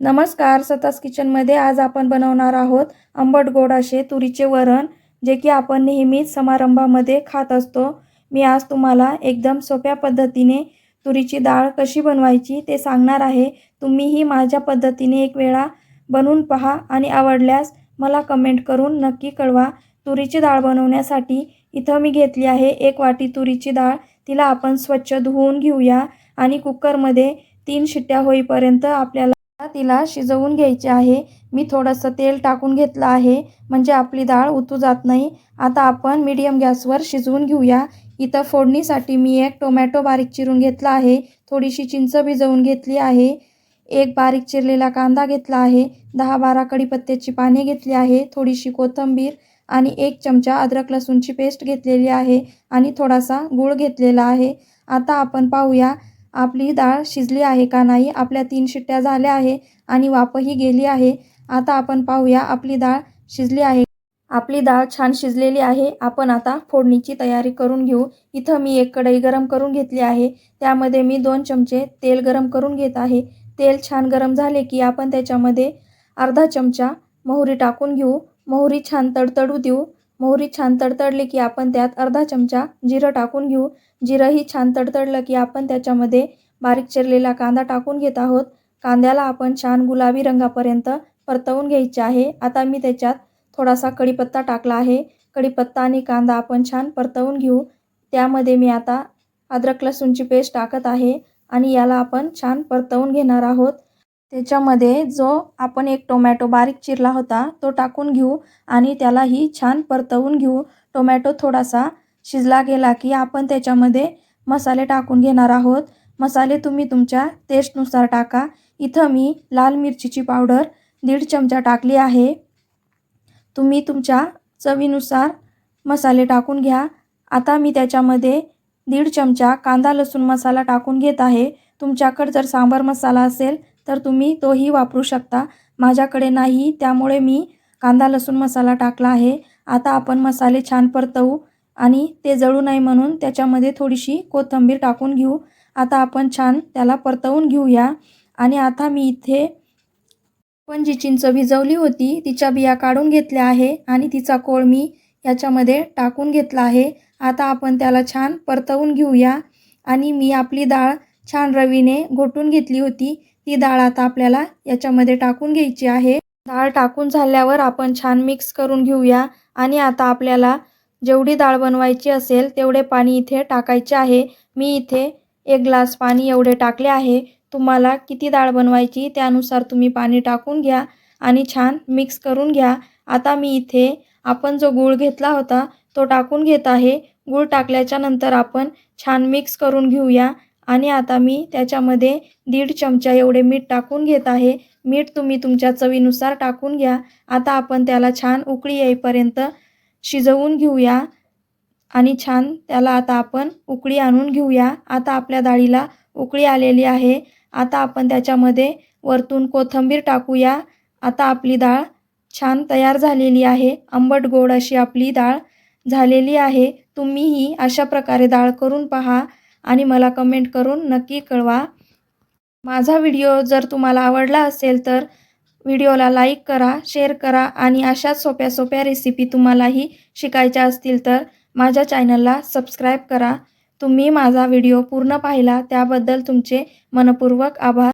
नमस्कार सतास किचनमध्ये आज आपण बनवणार आहोत आंबट गोड असे तुरीचे वरण जे की आपण नेहमीच समारंभामध्ये खात असतो. मी आज तुम्हाला एकदम सोप्या पद्धतीने तुरीची डाळ कशी बनवायची ते सांगणार आहे. तुम्हीही माझ्या पद्धतीने एक वेळा बनवून पहा आणि आवडल्यास मला कमेंट करून नक्की कळवा. तुरीची डाळ बनवण्यासाठी इथं मी घेतली आहे एक वाटी तुरीची डाळ. तिला आपण स्वच्छ धुवून घेऊया आणि कुकरमध्ये तीन शिट्ट्या होईपर्यंत आपल्याला तिला शिजवून घ्यायचे आहे. मी थोडंसं तेल टाकून घेतलं आहे. म्हणजे आपली डाळ उतू जात नाही. आता आपण मीडियम गॅसवर शिजवून घेऊया. इथं फोडणीसाठी मी एक टोमॅटो बारीक चिरून घेतला आहे. थोडीशी चिंच भिजवून घेतली आहे. एक बारीक चिरलेला कांदा घेतला आहे. दहा बारा कढीपत्त्याची पाने घेतली आहे. थोडीशी कोथिंबीर आणि एक चमचा अद्रक लसूणची पेस्ट घेतलेली आहे आणि थोडासा गूळ घेतलेला आहे. आता आपण पाहूया आपली डाळ शिजली आहे का नाही आपल्या तीन शिट्ट्या झाल्या आहे आणि वाफही गेली आहे. आता आपण पाहूया आपली डाळ शिजली आहे. आपली डाळ छान शिजलेली आहे. आपण आता फोडणीची तयारी करून घेऊ. इथं मी एक कढई गरम करून घेतली आहे. त्यामध्ये मी दोन चमचे तेल गरम करून घेत आहे. तेल छान गरम झाले की आपण त्याच्यामध्ये अर्धा चमचा मोहरी टाकून घेऊ. मोहरी छान तडतडू देऊ. मोहरी छान तडतडली की आपण त्यात अर्धा चमचा जिरं टाकून घेऊ. जिरंही छान तडतडलं की आपण त्याच्यामध्ये बारीक चिरलेला कांदा टाकून घेत आहोत. कांद्याला आपण छान गुलाबी रंगापर्यंत परतवून घ्यायचे आहे. आता मी त्याच्यात थोडासा कढीपत्ता टाकला आहे. कढीपत्ता आणि कांदा आपण छान परतवून घेऊ. त्यामध्ये मी आता अद्रक लसूणची पेस्ट टाकत आहे आणि याला आपण छान परतवून घेणार आहोत. त्याच्यामध्ये जो आपण एक टोमॅटो बारीक चिरला होता तो टाकून घेऊ आणि त्यालाही छान परतवून घेऊ. टोमॅटो थोडासा शिजला गेला की आपण त्याच्यामध्ये मसाले टाकून घेणार आहोत. मसाले तुम्ही तुमच्या टेस्टनुसार टाका. इथं मी लाल मिरचीची पावडर दीड चमचा टाकली आहे. तुम्ही तुमच्या चवीनुसार मसाले टाकून घ्या. आता मी त्याच्यामध्ये दीड चमचा कांदा लसूण मसाला टाकून घेत आहे. तुमच्याकडे जर सांबार मसाला असेल तर तुम्ही तोही वापरू शकता. माझ्याकडे नाही त्यामुळे मी कांदा लसूण मसाला टाकला आहे. आता आपण मसाले छान परतवू आणि ते जळू नये म्हणून त्याच्यामध्ये थोडीशी कोथिंबीर टाकून घेऊ. आता आपण छान त्याला परतवून घेऊया. आणि आता मी इथे पण जी चिंच भिजवली होती तिच्या बिया काढून घेतल्या आहे आणि तिचा कोळ मी याच्यामध्ये टाकून घेतला आहे. आता आपण त्याला छान परतवून घेऊया. आणि मी आपली डाळ छान रवीने घोटून घेतली होती. ती डाळ आता आपल्याला याच्यामध्ये टाकून घ्यायची आहे. डाळ टाकून झाल्यावर आपण छान मिक्स करून घेऊया. आणि आता आपल्याला जेवढी डाळ बनवायची असेल तेवढे पाणी इथे टाकायचे आहे. मी इथे एक ग्लास पाणी एवढे टाकले आहे. तुम्हाला किती डाळ बनवायची त्यानुसार तुम्ही पाणी टाकून घ्या आणि छान मिक्स करून घ्या. आता मी इथे आपण जो गूळ घेतला होता तो टाकून घेत आहे. गूळ टाकल्याच्या नंतर आपण छान मिक्स करून घेऊया. आणि आता मी त्याच्यामध्ये दीड चमचा एवढे मीठ टाकून घेत आहे. मीठ तुम्ही तुमच्या चवीनुसार टाकून घ्या. आता आपण त्याला छान उकळी येईपर्यंत शिजवून घेऊया. आणि छान त्याला आता आपण उकळी आणून घेऊया. आता आपल्या डाळीला उकळी आलेली आहे. आता आपण त्याच्यामध्ये वरतून कोथिंबीर टाकूया. आता आपली डाळ छान तयार झालेली आहे. आंबट गोड अशी आपली डाळ झालेली आहे. तुम्हीही अशा प्रकारे डाळ करून पहा. आणि मला कमेंट करून नक्की कळवा. माझा व्हिडिओ जर तुम्हाला आवडला असेल तर व्हिडिओला लाईक करा शेअर करा आणि अशाच सोप्या सोप्या रेसिपी तुम्हालाही शिकायच्या असतील तर माझ्या चॅनलला सबस्क्राईब करा. तुम्ही माझा व्हिडिओ पूर्ण पाहिला त्याबद्दल तुमचे मनपूर्वक आभार.